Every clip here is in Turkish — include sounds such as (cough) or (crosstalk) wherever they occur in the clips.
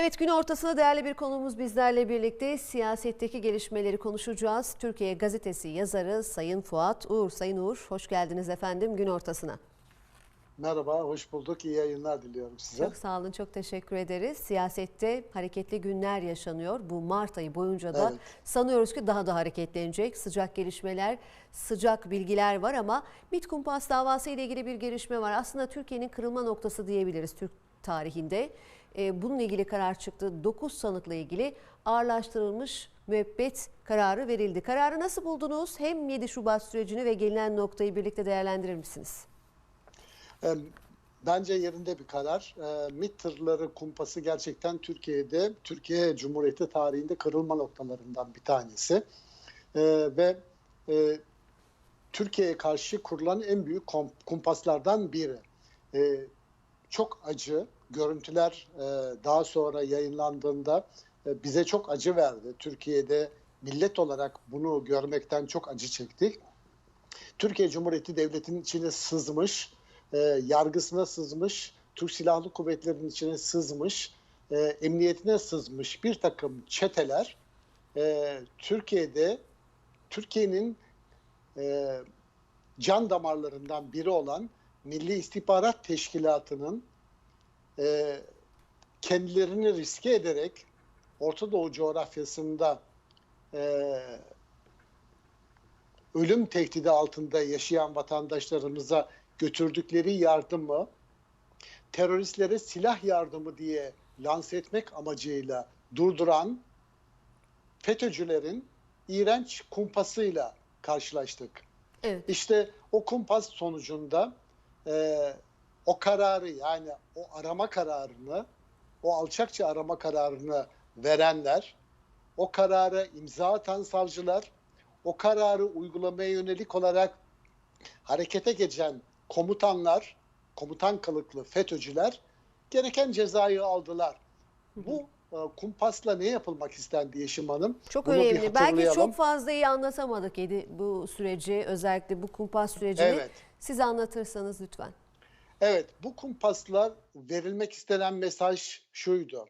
Evet gün ortasında değerli bir konuğumuz bizlerle birlikte siyasetteki gelişmeleri konuşacağız. Türkiye Gazetesi yazarı Sayın Fuat Uğur. Sayın Uğur hoş geldiniz efendim gün ortasına. Merhaba, hoş bulduk. İyi yayınlar diliyorum size. Çok sağ olun, çok teşekkür ederiz. Siyasette hareketli günler yaşanıyor. Bu Mart ayı boyunca da Evet. sanıyoruz ki daha da hareketlenecek. Sıcak gelişmeler, sıcak bilgiler var ama MİT Kumpas davası ile ilgili bir gelişme var. Aslında Türkiye'nin kırılma noktası diyebiliriz Türk tarihinde. Ee, bununla ilgili karar çıktı. 9 sanıkla ilgili ağırlaştırılmış müebbet kararı verildi. Kararı nasıl buldunuz? Hem 7 Şubat sürecini ve gelinen noktayı birlikte değerlendirir misiniz? Ee, Bence yerinde bir karar. Ee, MİT tırları kumpası gerçekten Türkiye'de, Türkiye Cumhuriyeti tarihinde kırılma noktalarından bir tanesi. Ee, Ve e, Türkiye'ye karşı kurulan en büyük kumpaslardan biri. Çok acı görüntüler e, daha sonra yayınlandığında e, bize çok acı verdi. Türkiye'de millet olarak bunu görmekten çok acı çektik. Türkiye Cumhuriyeti Devleti'nin içine sızmış, e, yargısına sızmış, Türk Silahlı Kuvvetleri'nin içine sızmış, emniyetine sızmış bir takım çeteler Türkiye'de Türkiye'nin can damarlarından biri olan Milli İstihbarat Teşkilatı'nın e, kendilerini riske ederek Orta Doğu coğrafyasında e, ölüm tehdidi altında yaşayan vatandaşlarımıza götürdükleri yardımı teröristlere silah yardımı diye lanse etmek amacıyla durduran FETÖ'cülerin iğrenç kumpasıyla karşılaştık. Evet. İşte o kumpas sonucunda e, o kararı yani o arama kararını, o alçakça arama kararını verenler, o kararı imza atan savcılar, o kararı uygulamaya yönelik olarak harekete geçen komutanlar, komutan kılıklı FETÖ'cüler gereken cezayı aldılar. Bu e, kumpasla ne yapılmak istendi Yeşim Hanım? Çok Bunu önemli. Belki çok fazla iyi anlatamadık Edi bu süreci, özellikle bu kumpas sürecini. Evet. Siz anlatırsanız lütfen. Evet, bu kumpaslar verilmek istenen mesaj şuydu.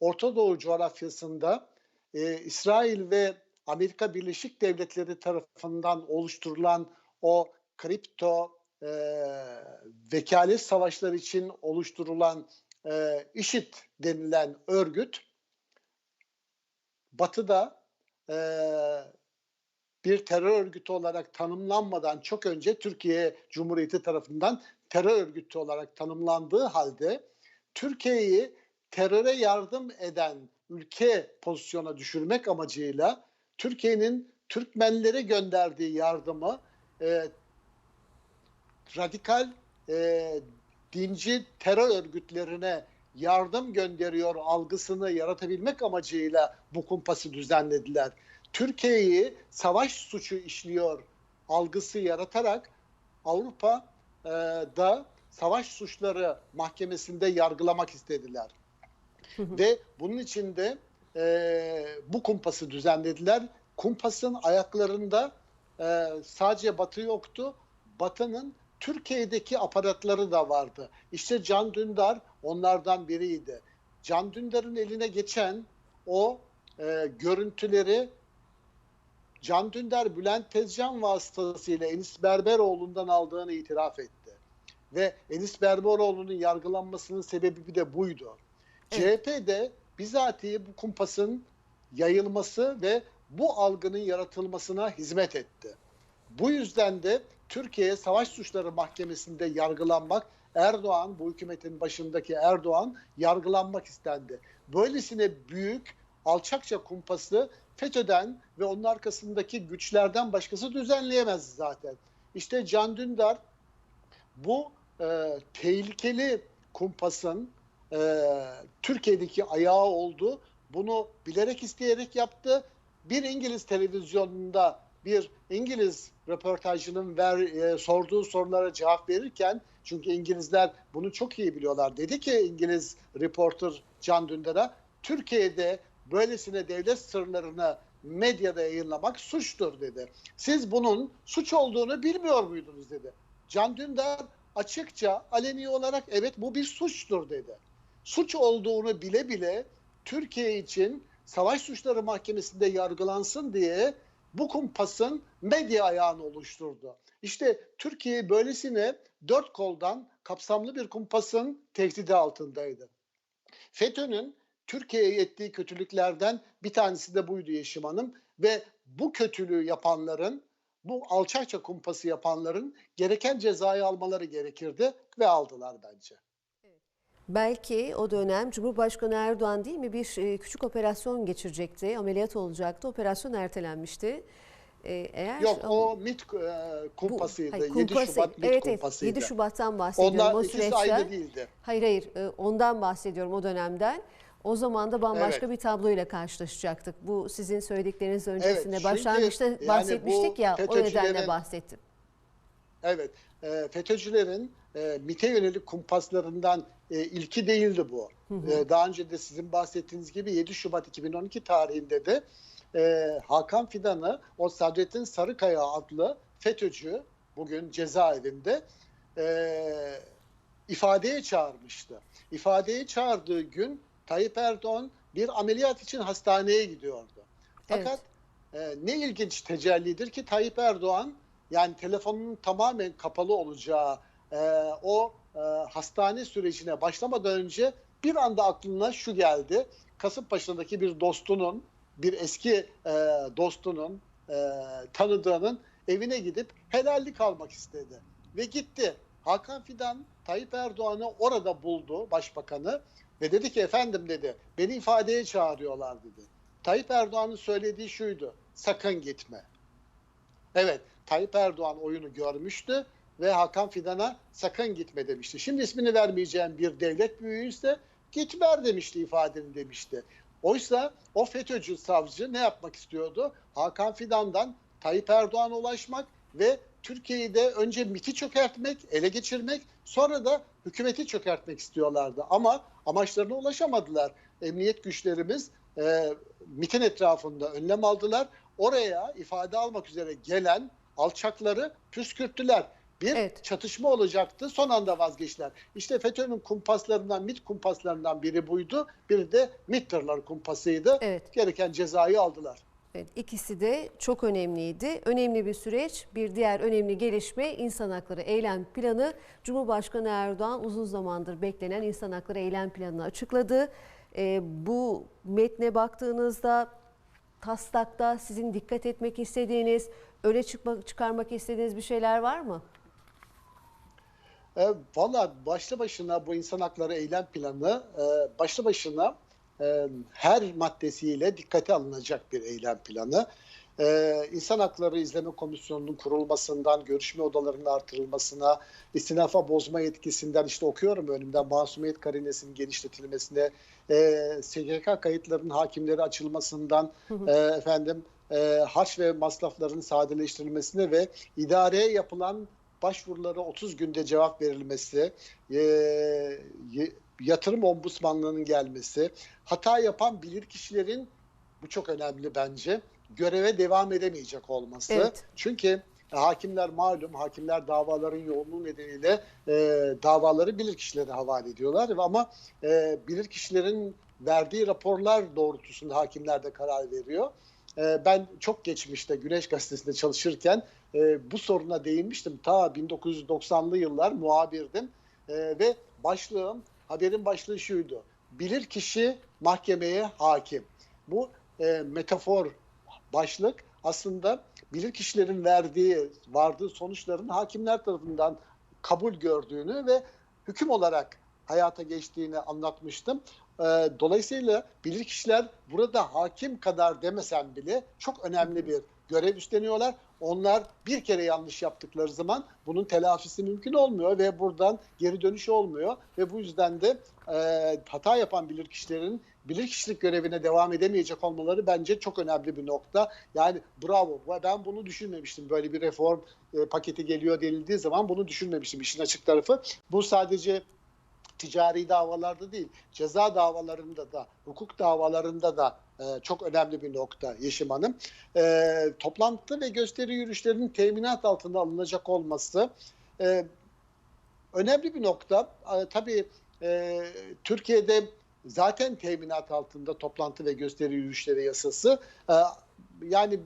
Orta Doğu coğrafyasında e, İsrail ve Amerika Birleşik Devletleri tarafından oluşturulan o kripto e, vekalet savaşları için oluşturulan e, IŞİD denilen örgüt Batı'da e, bir terör örgütü olarak tanımlanmadan çok önce Türkiye Cumhuriyeti tarafından terör örgütü olarak tanımlandığı halde Türkiye'yi teröre yardım eden ülke pozisyona düşürmek amacıyla Türkiye'nin Türkmenlere gönderdiği yardımı e, radikal e, dinci terör örgütlerine yardım gönderiyor algısını yaratabilmek amacıyla bu kumpası düzenlediler. Türkiye'yi savaş suçu işliyor algısı yaratarak Avrupa'da savaş suçları mahkemesinde yargılamak istediler. Ve bunun için de e, bu kumpası düzenlediler. Kumpasın ayaklarında e, sadece Batı yoktu. Batı'nın Türkiye'deki aparatları da vardı. İşte Can Dündar onlardan biriydi. Can Dündar'ın eline geçen o e, görüntüleri Can Dündar Bülent Tezcan vasıtasıyla Enis Berberoğlu'ndan aldığını itiraf etti. Ve Enis Berberoğlu'nun yargılanmasının sebebi de buydu. Evet. CHP de bizatihi bu kumpasın yayılması ve bu algının yaratılmasına hizmet etti. Bu yüzden de Türkiye Savaş Suçları Mahkemesi'nde yargılanmak, Erdoğan, bu hükümetin başındaki Erdoğan yargılanmak istendi. Böylesine büyük, alçakça kumpası FETÖ'den ve onun arkasındaki güçlerden başkası düzenleyemez zaten. İşte Can Dündar bu e, tehlikeli kumpasın e, Türkiye'deki ayağı oldu. Bunu bilerek isteyerek yaptı. Bir İngiliz televizyonunda bir İngiliz röportajcının ver, e, sorduğu sorulara cevap verirken çünkü İngilizler bunu çok iyi biliyorlar. Dedi ki İngiliz reporter Can Dündar'a Türkiye'de böylesine devlet sırlarını medyada yayınlamak suçtur dedi. Siz bunun suç olduğunu bilmiyor muydunuz dedi. Can Dündar açıkça aleni olarak evet bu bir suçtur dedi. Suç olduğunu bile bile Türkiye için savaş suçları mahkemesinde yargılansın diye bu kumpasın medya ayağını oluşturdu. İşte Türkiye böylesine dört koldan kapsamlı bir kumpasın tehdidi altındaydı. FETÖ'nün Türkiye'ye ettiği kötülüklerden bir tanesi de buydu Yeşim Hanım ve bu kötülüğü yapanların, bu alçakça kumpası yapanların gereken cezayı almaları gerekirdi ve aldılar bence. Belki o dönem Cumhurbaşkanı Erdoğan değil mi bir e, küçük operasyon geçirecekti, ameliyat olacaktı. Operasyon ertelenmişti. E, Eğer Yok o MIT e, kumpasıydı. hayır, 7 kumpası. Şubat MIT evet, kumpasıydı. 7 Şubat'tan bahsediyorum Onlar o ikisi süreçten. aynı değildi. Hayır hayır e, ondan bahsediyorum o dönemden. O zaman da bambaşka Evet. bir tabloyla karşılaşacaktık. Bu sizin söyledikleriniz öncesinde çünkü başlangıçta yani bahsetmiştik ya o nedenle bahsettim. Evet, e, FETÖ'cülerin e, MIT'e yönelik kumpaslarından e, ilki değildi bu. E, daha önce de sizin bahsettiğiniz gibi 7 Şubat 2012 tarihinde de e, Hakan Fidan'ı o Sadrettin Sarıkaya adlı FETÖ'cü bugün cezaevinde e, ifadeye çağırmıştı. İfadeye çağırdığı gün Tayyip Erdoğan bir ameliyat için hastaneye gidiyordu. Fakat e, ne ilginç tecellidir ki Tayyip Erdoğan yani telefonunun tamamen kapalı olacağı e, o e, hastane sürecine başlamadan önce bir anda aklına şu geldi. Kasımpaşa'daki bir dostunun, bir eski e, dostunun, e, tanıdığının evine gidip helallik almak istedi. Ve gitti. Hakan Fidan Tayyip Erdoğan'ı orada buldu başbakanı ve dedi ki efendim dedi beni ifadeye çağırıyorlar dedi. Tayyip Erdoğan'ın söylediği şuydu. Sakın gitme. Evet, Tayyip Erdoğan oyunu görmüştü ve Hakan Fidan'a sakın gitme demişti. Şimdi ismini vermeyeceğim bir devlet büyüğü ise git ver demişti ifadeni demişti. Oysa o FETÖ'cü savcı ne yapmak istiyordu? Hakan Fidan'dan Tayyip Erdoğan'a ulaşmak ve Türkiye'de önce MIT'i çökertmek, ele geçirmek, sonra da hükümeti çökertmek istiyorlardı. Ama amaçlarına ulaşamadılar. Emniyet güçlerimiz e, MIT'in etrafında önlem aldılar. Oraya ifade almak üzere gelen alçakları püskürttüler. Bir Evet. çatışma olacaktı. Son anda vazgeçtiler. İşte FETÖ'nün kumpaslarından, MIT kumpaslarından biri buydu. Biri de MİT kumpasıydı. Evet. Gereken cezayı aldılar. Evet, ikisi de çok önemliydi. Önemli bir süreç. Bir diğer önemli gelişme insan hakları eylem planı. Cumhurbaşkanı Erdoğan uzun zamandır beklenen insan hakları eylem planını açıkladı. Ee, bu metne baktığınızda taslakta sizin dikkat etmek istediğiniz, öyle çıkmak, çıkarmak istediğiniz bir şeyler var mı? E, Valla başlı başına bu insan hakları eylem planı e, başlı başına e, her maddesiyle dikkate alınacak bir eylem planı. E, İnsan Hakları İzleme Komisyonu'nun kurulmasından, görüşme odalarının artırılmasına, istinafa bozma yetkisinden işte okuyorum önümden masumiyet karinesinin genişletilmesine, e, SGK kayıtlarının hakimleri açılmasından, e, efendim e, harç ve masrafların sadeleştirilmesine ve idareye yapılan başvurulara 30 günde cevap verilmesi, e, yatırım ombudsmanlığının gelmesi, hata yapan bilirkişilerin bu çok önemli bence göreve devam edemeyecek olması. Evet. Çünkü hakimler malum hakimler davaların yoğunluğu nedeniyle e, davaları bilirkişilere havale ediyorlar ama e, bilirkişilerin verdiği raporlar doğrultusunda hakimler de karar veriyor. E, ben çok geçmişte Güneş Gazetesi'nde çalışırken e, bu soruna değinmiştim. Ta 1990'lı yıllar muhabirdim E, ve başlığım, haberin başlığı şuydu. Bilir kişi mahkemeye hakim. Bu e, metafor başlık aslında bilir kişilerin verdiği, vardığı sonuçların hakimler tarafından kabul gördüğünü ve hüküm olarak hayata geçtiğini anlatmıştım. E, dolayısıyla bilir kişiler burada hakim kadar demesem bile çok önemli bir görev üstleniyorlar. Onlar bir kere yanlış yaptıkları zaman bunun telafisi mümkün olmuyor ve buradan geri dönüş olmuyor ve bu yüzden de e, hata yapan bilirkişilerin bilirkişilik görevine devam edemeyecek olmaları bence çok önemli bir nokta. Yani bravo. Ben bunu düşünmemiştim. Böyle bir reform e, paketi geliyor denildiği zaman bunu düşünmemiştim işin açık tarafı. Bu sadece ticari davalarda değil, ceza davalarında da, hukuk davalarında da e, çok önemli bir nokta Yeşim Hanım. E, toplantı ve gösteri yürüyüşlerinin teminat altında alınacak olması e, önemli bir nokta. E, tabii e, Türkiye'de zaten teminat altında toplantı ve gösteri yürüyüşleri yasası. E, yani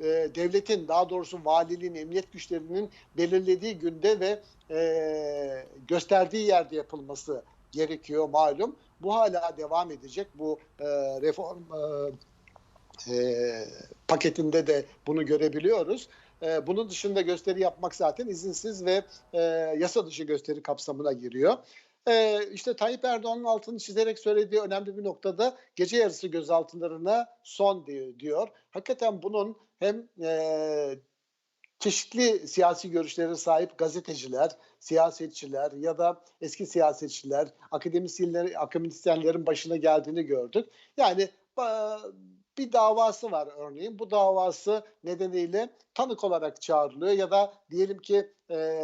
e, devletin daha doğrusu valiliğin, emniyet güçlerinin belirlediği günde ve e, gösterdiği yerde yapılması gerekiyor malum. Bu hala devam edecek. Bu e, reform e, e, paketinde de bunu görebiliyoruz. E, bunun dışında gösteri yapmak zaten izinsiz ve e, yasa dışı gösteri kapsamına giriyor. E, işte Tayyip Erdoğan'ın altını çizerek söylediği önemli bir noktada gece yarısı gözaltılarına son diyor. Hakikaten bunun hem e, çeşitli siyasi görüşlere sahip gazeteciler, siyasetçiler ya da eski siyasetçiler, akademisyenler, akademisyenlerin başına geldiğini gördük. Yani bir davası var örneğin. Bu davası nedeniyle tanık olarak çağrılıyor ya da diyelim ki e,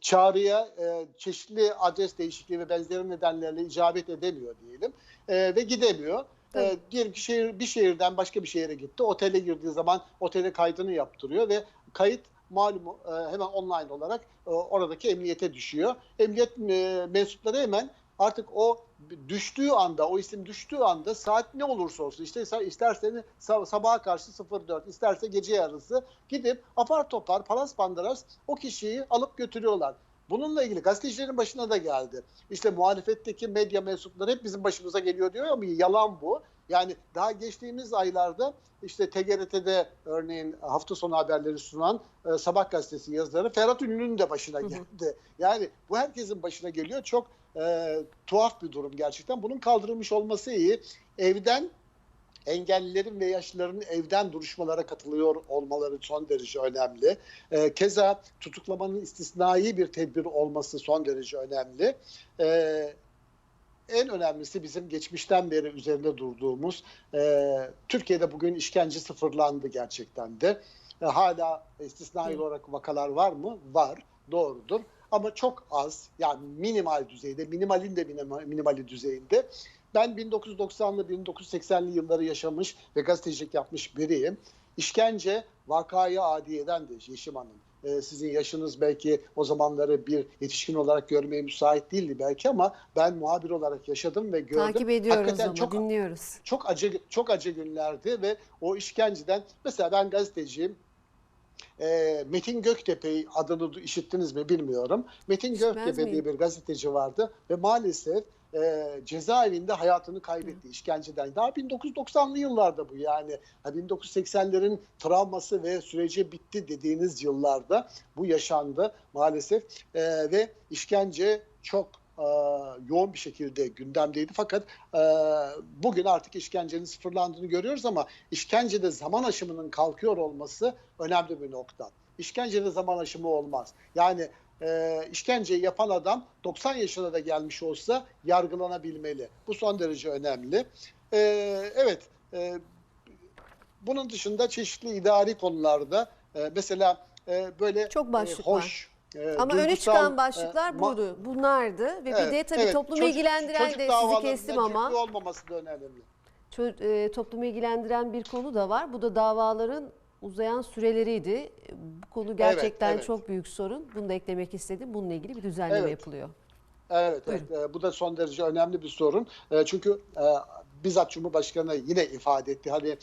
çağrıya e, çeşitli adres değişikliği ve benzeri nedenlerle icabet edemiyor diyelim e, ve gidemiyor. E, diyelim ki şehir bir şehirden başka bir şehire gitti. Otele girdiği zaman otele kaydını yaptırıyor ve kayıt malum e, hemen online olarak e, oradaki emniyete düşüyor. Emniyet e, mensupları hemen artık o düştüğü anda, o isim düştüğü anda saat ne olursa olsun işte isterse sabaha karşı 04, isterse gece yarısı gidip apar topar palas pandaras o kişiyi alıp götürüyorlar. Bununla ilgili gazetecilerin başına da geldi. İşte muhalefetteki medya mensupları hep bizim başımıza geliyor diyor ama yalan bu. Yani daha geçtiğimiz aylarda işte TGRT'de örneğin hafta sonu haberleri sunan e, Sabah gazetesi yazarı Ferhat Ünlü'nün de başına geldi. Yani bu herkesin başına geliyor. Çok e, tuhaf bir durum gerçekten. Bunun kaldırılmış olması iyi. Evden engellilerin ve yaşlıların evden duruşmalara katılıyor olmaları son derece önemli. E, keza tutuklamanın istisnai bir tedbir olması son derece önemli. E, en önemlisi bizim geçmişten beri üzerinde durduğumuz e, Türkiye'de bugün işkence sıfırlandı gerçekten de. E, hala istisnai olarak vakalar var mı? Var. Doğrudur. Ama çok az yani minimal düzeyde, minimalin de minimali düzeyinde. Ben 1990'lı 1980'li yılları yaşamış ve gazetecilik yapmış biriyim. İşkence vakaya adiyeden de Yeşim Hanım. Ee, sizin yaşınız belki o zamanları bir yetişkin olarak görmeye müsait değildi belki ama ben muhabir olarak yaşadım ve gördüm. Takip ediyoruz Hakikaten ama çok, dinliyoruz. Çok acı çok acı günlerdi ve o işkenceden mesela ben gazeteciyim. E, Metin Göktepe adını işittiniz mi bilmiyorum. Metin Göktepe diye bir gazeteci vardı ve maalesef e, cezaevinde hayatını kaybetti Hı. işkenceden. Daha 1990'lı yıllarda bu yani. 1980'lerin travması ve süreci bitti dediğiniz yıllarda bu yaşandı maalesef. E, ve işkence çok e, yoğun bir şekilde gündemdeydi. Fakat e, bugün artık işkencenin sıfırlandığını görüyoruz ama işkencede zaman aşımının kalkıyor olması önemli bir nokta. İşkencede zaman aşımı olmaz. Yani e, işkenceyi yapan adam 90 yaşına da gelmiş olsa yargılanabilmeli. Bu son derece önemli. E, evet, e, bunun dışında çeşitli idari konularda e, mesela e, böyle Çok başlık e, hoş, e, Ama öne çıkan başlıklar e, buydu, bunlardı ve evet, bir de tabii evet, toplumu çocuk, ilgilendiren çocuk de sizi kestim ama olmaması da önemli. Çocuk, e, toplumu ilgilendiren bir konu da var. Bu da davaların uzayan süreleriydi. Bu konu gerçekten evet, evet. çok büyük sorun. Bunu da eklemek istedim. Bununla ilgili bir düzenleme evet. yapılıyor. Evet, evet. E, bu da son derece önemli bir sorun. E, çünkü e, bizzat Cumhurbaşkanı yine ifade etti. Hani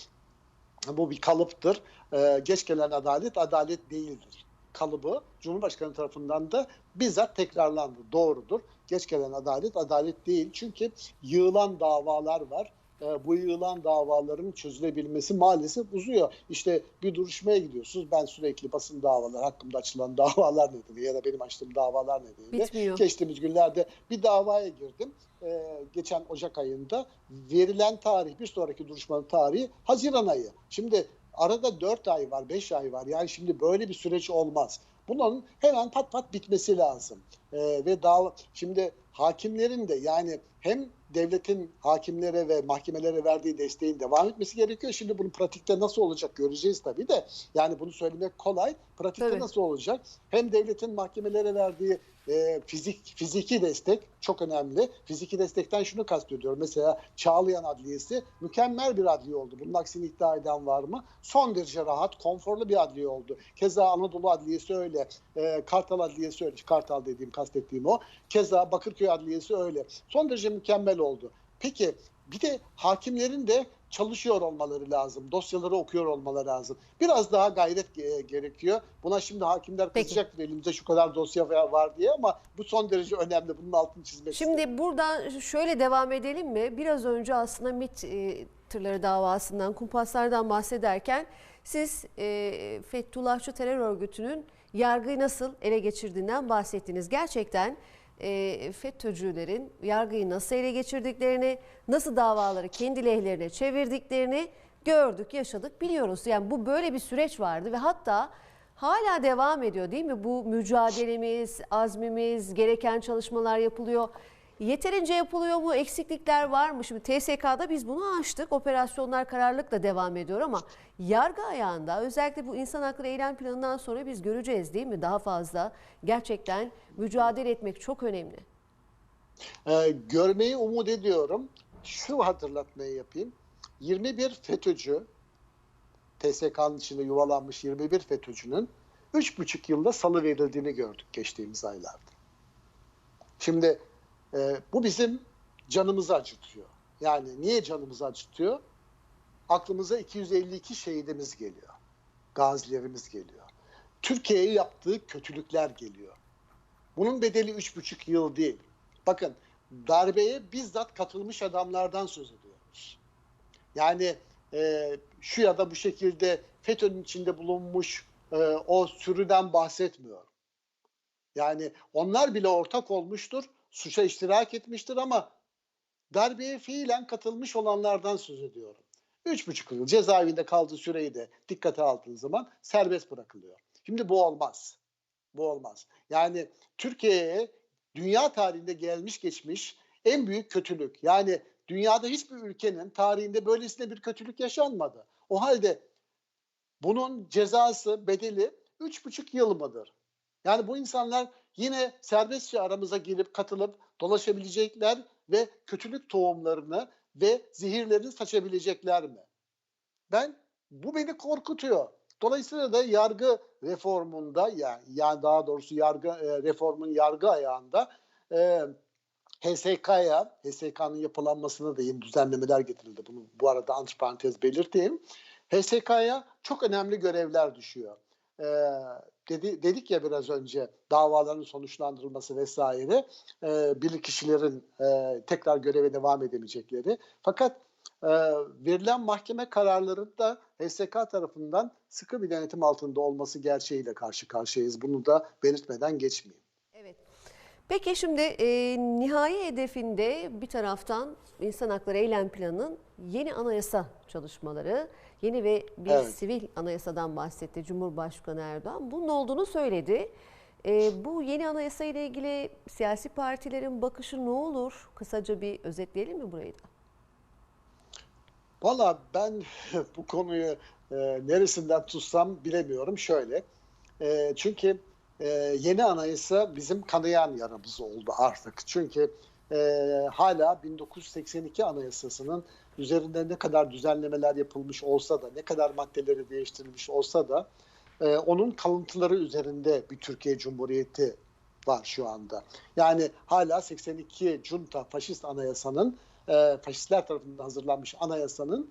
bu bir kalıptır. E, geç gelen adalet adalet değildir. Kalıbı Cumhurbaşkanı tarafından da bizzat tekrarlandı. Doğrudur. Geç gelen adalet adalet değil. Çünkü yığılan davalar var e, bu yığılan davaların çözülebilmesi maalesef uzuyor. İşte bir duruşmaya gidiyorsunuz. Ben sürekli basın davalar, hakkımda açılan (laughs) davalar nedeniyle ya da benim açtığım davalar nedeniyle Bitmiyor. geçtiğimiz günlerde bir davaya girdim. Ee, geçen Ocak ayında verilen tarih, bir sonraki duruşmanın tarihi Haziran ayı. Şimdi arada 4 ay var, 5 ay var. Yani şimdi böyle bir süreç olmaz. Bunun hemen pat pat bitmesi lazım. Ee, ve dava, şimdi hakimlerin de yani hem devletin hakimlere ve mahkemelere verdiği desteğin devam etmesi gerekiyor. Şimdi bunun pratikte nasıl olacak göreceğiz tabii de. Yani bunu söylemek kolay. Pratikte Tabii. nasıl olacak? Hem devletin mahkemelere verdiği e, fizik fiziki destek çok önemli. Fiziki destekten şunu kastediyorum. Mesela Çağlayan Adliyesi mükemmel bir adliye oldu. Bunun aksini iddia eden var mı? Son derece rahat, konforlu bir adliye oldu. Keza Anadolu Adliyesi öyle. E, Kartal Adliyesi öyle. Kartal dediğim, kastettiğim o. Keza Bakırköy Adliyesi öyle. Son derece mükemmel oldu. Peki bir de hakimlerin de çalışıyor olmaları lazım. Dosyaları okuyor olmaları lazım. Biraz daha gayret ge- gerekiyor. Buna şimdi hakimler Peki. kızacaktır elimizde şu kadar dosya var- diye ama bu son derece önemli. Bunun altını çizmek istedim. Şimdi buradan şöyle devam edelim mi? Biraz önce aslında MIT e, tırları davasından, kumpaslardan bahsederken siz e, Fethullahçı terör örgütünün yargıyı nasıl ele geçirdiğinden bahsettiniz. Gerçekten e, FETÖ'cülerin yargıyı nasıl ele geçirdiklerini, nasıl davaları kendi lehlerine çevirdiklerini gördük, yaşadık, biliyoruz. Yani bu böyle bir süreç vardı ve hatta hala devam ediyor değil mi? Bu mücadelemiz, azmimiz, gereken çalışmalar yapılıyor. Yeterince yapılıyor mu? Eksiklikler var mı? Şimdi TSK'da biz bunu açtık. Operasyonlar kararlılıkla devam ediyor ama yargı ayağında özellikle bu insan hakları eylem planından sonra biz göreceğiz değil mi? Daha fazla gerçekten mücadele etmek çok önemli. Ee, görmeyi umut ediyorum. Şu hatırlatmayı yapayım. 21 FETÖ'cü, TSK'nın içinde yuvalanmış 21 FETÖ'cünün 3,5 yılda salı verildiğini gördük geçtiğimiz aylarda. Şimdi e, bu bizim canımızı acıtıyor. Yani niye canımızı acıtıyor? Aklımıza 252 şehidimiz geliyor. Gazilerimiz geliyor. Türkiye'ye yaptığı kötülükler geliyor. Bunun bedeli 3,5 yıl değil. Bakın darbeye bizzat katılmış adamlardan söz ediyoruz. Yani e, şu ya da bu şekilde FETÖ'nün içinde bulunmuş e, o sürüden bahsetmiyorum. Yani onlar bile ortak olmuştur, suça iştirak etmiştir ama darbeye fiilen katılmış olanlardan söz ediyorum. Üç buçuk yıl cezaevinde kaldığı süreyi de dikkate aldığın zaman serbest bırakılıyor. Şimdi bu olmaz. Bu olmaz. Yani Türkiye'ye dünya tarihinde gelmiş geçmiş en büyük kötülük. Yani dünyada hiçbir ülkenin tarihinde böylesine bir kötülük yaşanmadı. O halde bunun cezası, bedeli üç buçuk yıl mıdır? Yani bu insanlar yine serbestçe aramıza girip katılıp dolaşabilecekler ve kötülük tohumlarını ve zehirlerini saçabilecekler mi? Ben bu beni korkutuyor. Dolayısıyla da yargı reformunda yani, yani daha doğrusu yargı e, reformun yargı ayağında e, HSK'ya, HSK'nın yapılanmasına da düzenlemeler getirildi. Bunu bu arada antiparantez belirteyim. HSK'ya çok önemli görevler düşüyor. E, dedi, dedik ya biraz önce davaların sonuçlandırılması vesaire e, bilirkişilerin e, tekrar göreve devam edemeyecekleri. Fakat e, verilen mahkeme kararlarında HSK tarafından sıkı bir denetim altında olması gerçeğiyle karşı karşıyayız. Bunu da belirtmeden geçmeyeyim. Evet. Peki şimdi e, nihai hedefinde bir taraftan İnsan Hakları Eylem Planı'nın yeni anayasa çalışmaları, yeni ve bir Evet. sivil anayasadan bahsetti Cumhurbaşkanı Erdoğan. Bunun olduğunu söyledi. E, bu yeni anayasa ile ilgili siyasi partilerin bakışı ne olur? Kısaca bir özetleyelim mi burayı da? Valla ben (laughs) bu konuyu e, neresinden tutsam bilemiyorum. Şöyle, e, çünkü e, yeni anayasa bizim kanayan yaramız oldu artık. Çünkü e, hala 1982 anayasasının üzerinde ne kadar düzenlemeler yapılmış olsa da, ne kadar maddeleri değiştirilmiş olsa da e, onun kalıntıları üzerinde bir Türkiye Cumhuriyeti var şu anda. Yani hala 82 junta faşist anayasanın e, faşistler tarafından hazırlanmış anayasanın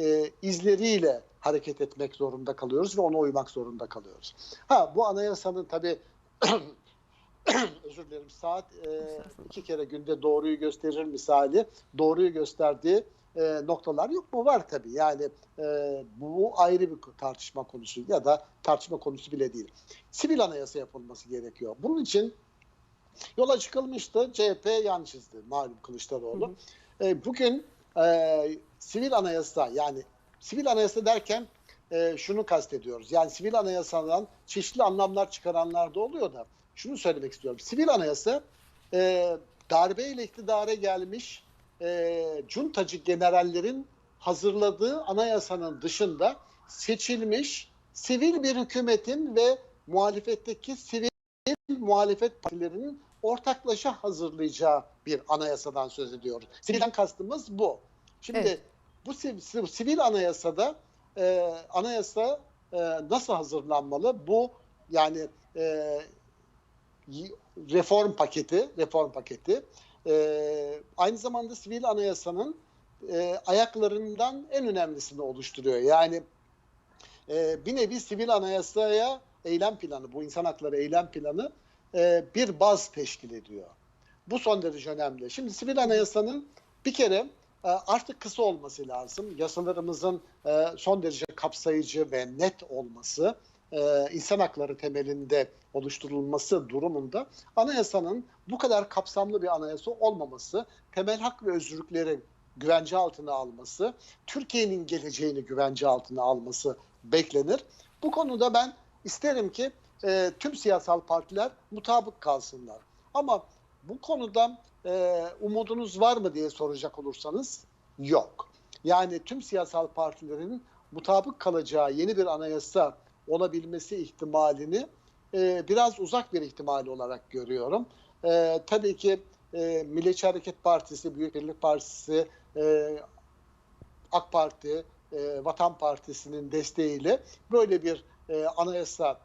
e, izleriyle hareket etmek zorunda kalıyoruz ve ona uymak zorunda kalıyoruz. Ha bu anayasanın tabii (clears throat) (clears throat) özür dilerim saat e, iki kere günde doğruyu gösterir misali doğruyu gösterdiği e, noktalar yok mu? Var tabii. Yani e, bu ayrı bir tartışma konusu ya da tartışma konusu bile değil. Sivil anayasa yapılması gerekiyor. Bunun için yola çıkılmıştı. CHP yan çizdi malum Kılıçdaroğlu. Hı hı. E, bugün e, sivil anayasa yani sivil anayasa derken e, şunu kastediyoruz. Yani sivil anayasadan çeşitli anlamlar çıkaranlar da oluyor da şunu söylemek istiyorum. Sivil anayasa e, darbeyle iktidara gelmiş e, cuntacı generallerin hazırladığı anayasanın dışında seçilmiş sivil bir hükümetin ve muhalefetteki sivil muhalefet partilerinin ortaklaşa hazırlayacağı bir anayasadan söz ediyoruz. Sivilden kastımız bu. Şimdi Evet. bu siv- sivil anayasada e, anayasa e, nasıl hazırlanmalı? Bu yani e, reform paketi, reform paketi e, aynı zamanda sivil anayasanın e, ayaklarından en önemlisini oluşturuyor. Yani e, bir nevi sivil anayasaya eylem planı, bu insan hakları eylem planı e, bir baz teşkil ediyor. Bu son derece önemli. Şimdi sivil anayasanın bir kere e, artık kısa olması lazım. Yasalarımızın e, son derece kapsayıcı ve net olması, e, insan hakları temelinde oluşturulması durumunda anayasanın bu kadar kapsamlı bir anayasa olmaması, temel hak ve özgürlükleri güvence altına alması, Türkiye'nin geleceğini güvence altına alması beklenir. Bu konuda ben isterim ki e, tüm siyasal partiler mutabık kalsınlar. Ama bu konuda e, umudunuz var mı diye soracak olursanız yok. Yani tüm siyasal partilerin mutabık kalacağı yeni bir anayasa olabilmesi ihtimalini e, biraz uzak bir ihtimal olarak görüyorum. E, tabii ki e, Milliyetçi Hareket Partisi, Büyük Birlik Partisi, e, AK Parti, e, Vatan Partisi'nin desteğiyle böyle bir e, anayasa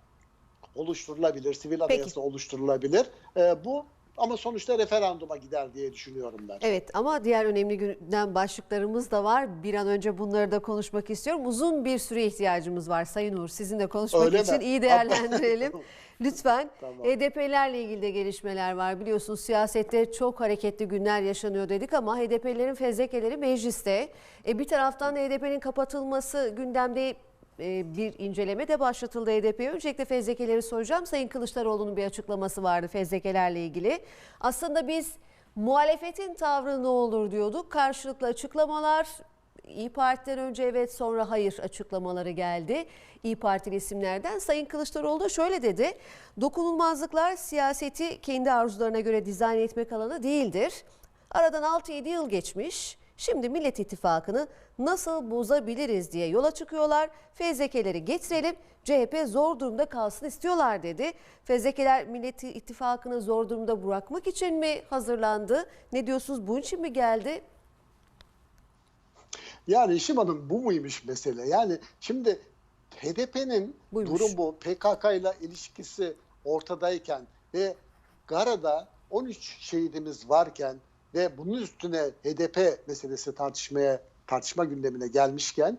oluşturulabilir, sivil Peki. anayasa oluşturulabilir. E, bu ama sonuçta referanduma gider diye düşünüyorum ben. Evet ama diğer önemli gündem başlıklarımız da var. Bir an önce bunları da konuşmak istiyorum. Uzun bir süre ihtiyacımız var Sayın Uğur. Sizinle konuşmak Öyle mi? için iyi (laughs) değerlendirelim. Lütfen. Tamam. HDP'lerle ilgili de gelişmeler var. Biliyorsunuz siyasette çok hareketli günler yaşanıyor dedik ama HDP'lerin fezlekeleri mecliste. E, bir taraftan HDP'nin kapatılması gündemde e, bir inceleme de başlatıldı HDP'ye. Öncelikle fezlekeleri soracağım. Sayın Kılıçdaroğlu'nun bir açıklaması vardı fezlekelerle ilgili. Aslında biz muhalefetin tavrı ne olur diyorduk. Karşılıklı açıklamalar İyi Parti'den önce evet sonra hayır açıklamaları geldi. İyi Partili isimlerden. Sayın Kılıçdaroğlu da şöyle dedi. Dokunulmazlıklar siyaseti kendi arzularına göre dizayn etmek alanı değildir. Aradan 6-7 yıl geçmiş. Şimdi Millet İttifakı'nı nasıl bozabiliriz diye yola çıkıyorlar. Fezlekeleri getirelim. CHP zor durumda kalsın istiyorlar dedi. Fezlekeler Millet İttifakı'nı zor durumda bırakmak için mi hazırlandı? Ne diyorsunuz? Bunun için mi geldi? Yani Yeşim Hanım bu muymuş mesele? Yani şimdi HDP'nin Buymuş. durum bu. PKK ile ilişkisi ortadayken ve Gara'da 13 şehidimiz varken ve bunun üstüne HDP meselesi tartışmaya tartışma gündemine gelmişken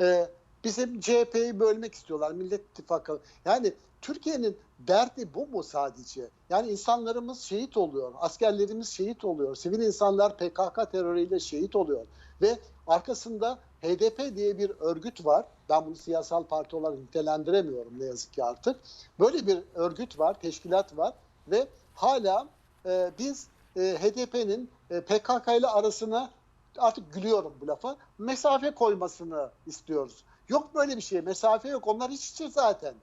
e, bizim CHP'yi bölmek istiyorlar. Millet İttifakı. Yani Türkiye'nin derdi bu mu sadece? Yani insanlarımız şehit oluyor, askerlerimiz şehit oluyor, sivil insanlar PKK terörüyle şehit oluyor ve arkasında HDP diye bir örgüt var. Ben bunu siyasal parti olarak nitelendiremiyorum ne yazık ki artık. Böyle bir örgüt var, teşkilat var ve hala e, biz e, HDP'nin e, PKK ile arasına artık gülüyorum bu lafa mesafe koymasını istiyoruz. Yok böyle bir şey. Mesafe yok. Onlar iç içe zaten.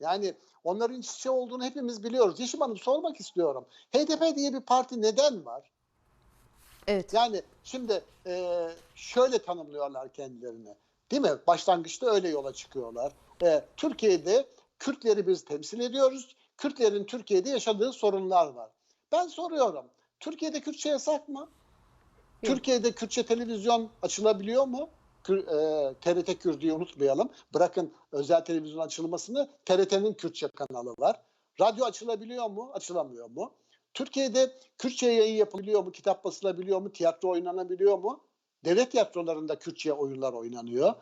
Yani onların iç içe olduğunu hepimiz biliyoruz. Yeşim Hanım sormak istiyorum. HDP diye bir parti neden var? Evet. Yani şimdi e, şöyle tanımlıyorlar kendilerini. Değil mi? Başlangıçta öyle yola çıkıyorlar. E, Türkiye'de Kürtleri biz temsil ediyoruz. Kürtlerin Türkiye'de yaşadığı sorunlar var. Ben soruyorum. Türkiye'de Kürtçe yasak mı? Türkiye'de Kürtçe televizyon açılabiliyor mu? Kür, e, TRT Kürt'ü unutmayalım. Bırakın özel televizyon açılmasını TRT'nin Kürtçe kanalı var. Radyo açılabiliyor mu? Açılamıyor mu? Türkiye'de Kürtçe yayın yapılıyor mu? Kitap basılabiliyor mu? Tiyatro oynanabiliyor mu? Devlet tiyatrolarında Kürtçe oyunlar oynanıyor.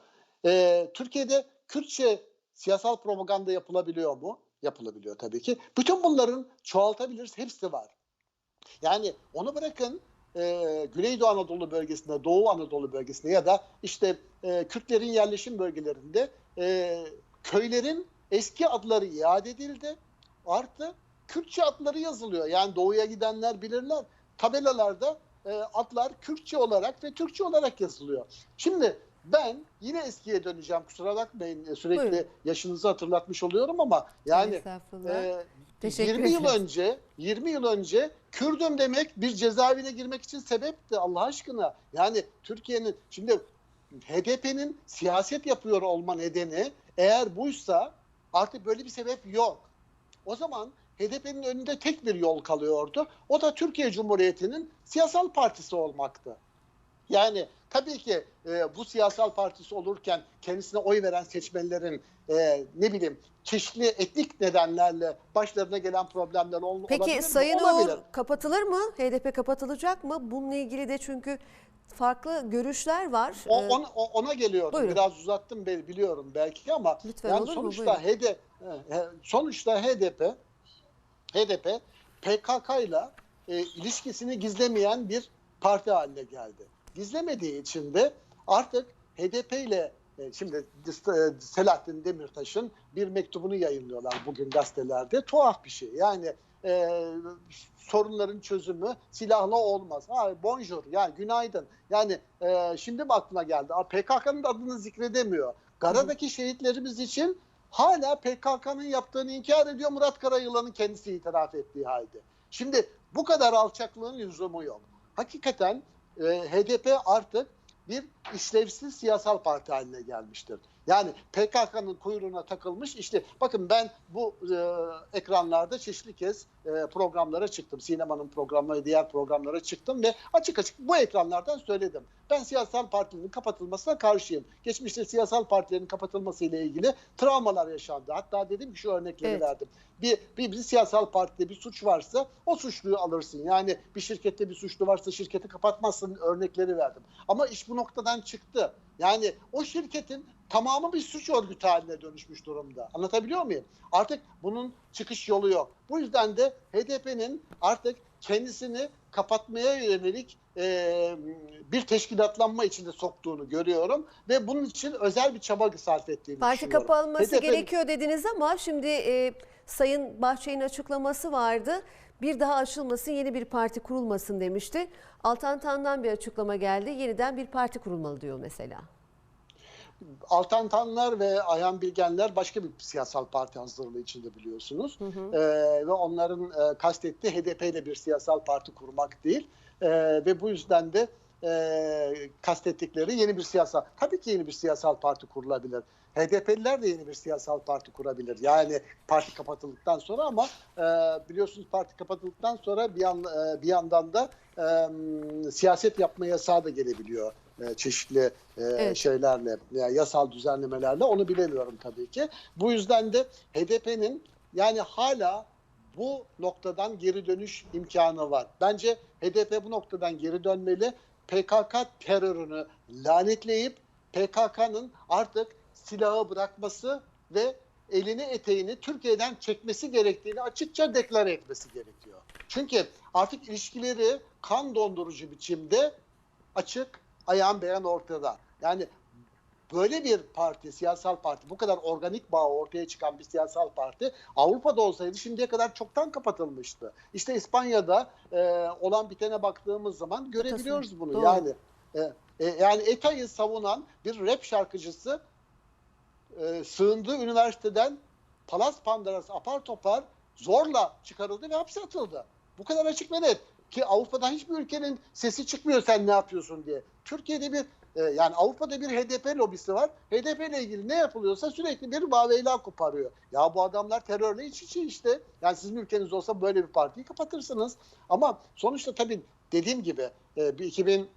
E, Türkiye'de Kürtçe siyasal propaganda yapılabiliyor mu? Yapılabiliyor tabii ki. Bütün bunların çoğaltabiliriz. Hepsi var. Yani onu bırakın e, Güneydoğu Anadolu bölgesinde, Doğu Anadolu bölgesinde ya da işte e, Kürtlerin yerleşim bölgelerinde e, köylerin eski adları iade edildi. Artı Kürtçe adları yazılıyor. Yani doğuya gidenler bilirler. Tabelalarda e, adlar Kürtçe olarak ve Türkçe olarak yazılıyor. Şimdi ben yine eskiye döneceğim. Kusura bakmayın e, sürekli Buyurun. yaşınızı hatırlatmış oluyorum ama yani e, Teşekkür 20 yıl önce 20 yıl önce Kürdüm demek bir cezaevine girmek için sebepti Allah aşkına. Yani Türkiye'nin şimdi HDP'nin siyaset yapıyor olma nedeni eğer buysa artık böyle bir sebep yok. O zaman HDP'nin önünde tek bir yol kalıyordu. O da Türkiye Cumhuriyeti'nin siyasal partisi olmaktı. Yani tabii ki e, bu siyasal partisi olurken kendisine oy veren seçmenlerin e, ne bileyim çeşitli etnik nedenlerle başlarına gelen problemler ol, olabilir Peki? Sayın. Uğur kapatılır mı? HDP kapatılacak mı? Bununla ilgili de çünkü farklı görüşler var. O, Ee, ona, ona geliyorum. Buyurun. Biraz uzattım biliyorum belki ama Lütfen yani sonuçta HD sonuçta HDP HDP PKK ile ilişkisini gizlemeyen bir parti haline geldi. Gizlemediği için de artık HDP ile e, şimdi e, Selahattin Demirtaş'ın bir mektubunu yayınlıyorlar bugün gazetelerde. Tuhaf bir şey. Yani e, sorunların çözümü silahla olmaz. Ha, bonjour yani günaydın. Yani e, şimdi mi aklına geldi? PKK'nın adını zikredemiyor. Gara'daki şehitlerimiz için hala PKK'nın yaptığını inkar ediyor Murat Karayılan'ın kendisi itiraf ettiği halde. Şimdi bu kadar alçaklığın lüzumu yok. Hakikaten e, HDP artık bir işlevsiz siyasal parti haline gelmiştir. Yani PKK'nın kuyruğuna takılmış işte bakın ben bu e, ekranlarda çeşitli kez e, programlara çıktım. Sinemanın programına ve diğer programlara çıktım ve açık açık bu ekranlardan söyledim. Ben siyasal partilerin kapatılmasına karşıyım. Geçmişte siyasal partilerin kapatılması ile ilgili travmalar yaşandı. Hatta dedim ki şu örnekleri Evet. verdim. Bir, bir, bir siyasal partide bir suç varsa o suçluyu alırsın. Yani bir şirkette bir suçlu varsa şirketi kapatmazsın örnekleri verdim. Ama iş bu noktadan çıktı. Yani o şirketin tamamı bir suç örgütü haline dönüşmüş durumda. Anlatabiliyor muyum? Artık bunun çıkış yolu yok. Bu yüzden de HDP'nin artık kendisini kapatmaya yönelik e, bir teşkilatlanma içinde soktuğunu görüyorum ve bunun için özel bir çaba sarf ettiğini Parti düşünüyorum. kapanması HDP gerekiyor dediniz ama şimdi e, Sayın Bahçeli'nin açıklaması vardı. Bir daha açılmasın, yeni bir parti kurulmasın demişti. Altan Tan'dan bir açıklama geldi. Yeniden bir parti kurulmalı diyor mesela. Altan Tanlar ve Ayhan Bilgenler başka bir siyasal parti hazırlığı içinde biliyorsunuz. Ee, ve onların e, kastettiği HDP ile bir siyasal parti kurmak değil. Ee, ve bu yüzden de e, kastettikleri yeni bir siyasal, tabii ki yeni bir siyasal parti kurulabilir. HDP'liler de yeni bir siyasal parti kurabilir. Yani parti kapatıldıktan sonra ama e, biliyorsunuz parti kapatıldıktan sonra bir, yan, e, bir yandan da e, siyaset yapma yasağı da gelebiliyor e, çeşitli e, Evet. şeylerle, yani yasal düzenlemelerle onu bilemiyorum tabii ki. Bu yüzden de HDP'nin yani hala bu noktadan geri dönüş imkanı var. Bence HDP bu noktadan geri dönmeli. PKK terörünü lanetleyip PKK'nın artık silahı bırakması ve elini eteğini Türkiye'den çekmesi gerektiğini açıkça deklare etmesi gerekiyor. Çünkü artık ilişkileri kan dondurucu biçimde açık, ayağın beyan ortada. Yani böyle bir parti, siyasal parti, bu kadar organik bağ ortaya çıkan bir siyasal parti Avrupa'da olsaydı şimdiye kadar çoktan kapatılmıştı. İşte İspanya'da e, olan bitene baktığımız zaman görebiliyoruz bunu. Doğru. Yani e, e, yani ETA'yı savunan bir rap şarkıcısı e, sığındığı üniversiteden Palas Pandaras apar topar zorla çıkarıldı ve hapse atıldı. Bu kadar açık ve net. Ki Avrupa'da hiçbir ülkenin sesi çıkmıyor sen ne yapıyorsun diye. Türkiye'de bir e, yani Avrupa'da bir HDP lobisi var. HDP ile ilgili ne yapılıyorsa sürekli bir maveyla koparıyor. Ya bu adamlar terörle iç içe işte. Yani sizin ülkeniz olsa böyle bir partiyi kapatırsınız. Ama sonuçta tabii dediğim gibi e, bir 2000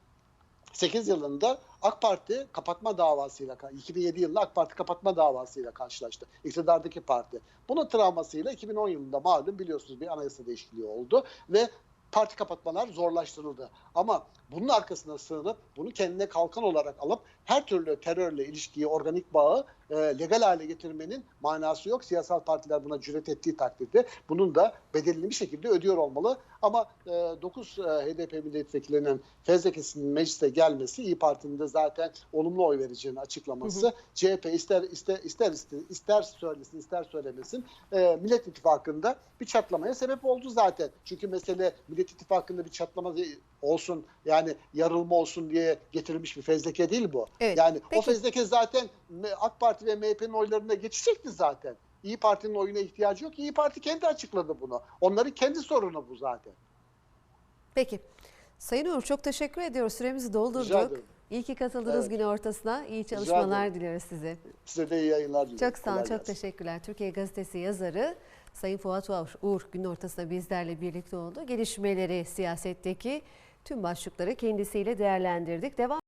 8 yılında AK Parti kapatma davasıyla 2007 yılında AK Parti kapatma davasıyla karşılaştı. İktidardaki parti. Bunun travmasıyla 2010 yılında malum biliyorsunuz bir anayasa değişikliği oldu ve parti kapatmalar zorlaştırıldı. Ama bunun arkasına sığınıp bunu kendine kalkan olarak alıp her türlü terörle ilişkiyi, organik bağı e, legal hale getirmenin manası yok. Siyasal partiler buna cüret ettiği takdirde bunun da bedelini bir şekilde ödüyor olmalı. Ama e, 9 e, HDP milletvekillerinin fezlekesinin meclise gelmesi İyi Parti'nin de zaten olumlu oy vereceğini açıklaması CHP ister ister ister ister, ister söylesin ister söylemesin e, Millet İttifakı'nda bir çatlamaya sebep oldu zaten. Çünkü mesele Millet İttifakı'nda bir çatlama olsun yani yarılma olsun diye getirilmiş bir fezleke değil bu. Evet, Yani o peki. fezleke zaten AK Parti ve MHP'nin oylarına geçecekti zaten. İyi Parti'nin oyuna ihtiyacı yok. İyi Parti kendi açıkladı bunu. Onların kendi sorunu bu zaten. Peki. Sayın Uğur çok teşekkür ediyoruz. Süremizi doldurduk. İyi ki katıldınız Evet. günü ortasına. İyi çalışmalar diliyoruz size. Size de iyi yayınlar diliyorum. Çok sağ olun, çok teşekkürler. Türkiye Gazetesi yazarı Sayın Fuat Uğur, günün ortasında bizlerle birlikte oldu. Gelişmeleri, siyasetteki tüm başlıkları kendisiyle değerlendirdik. Devam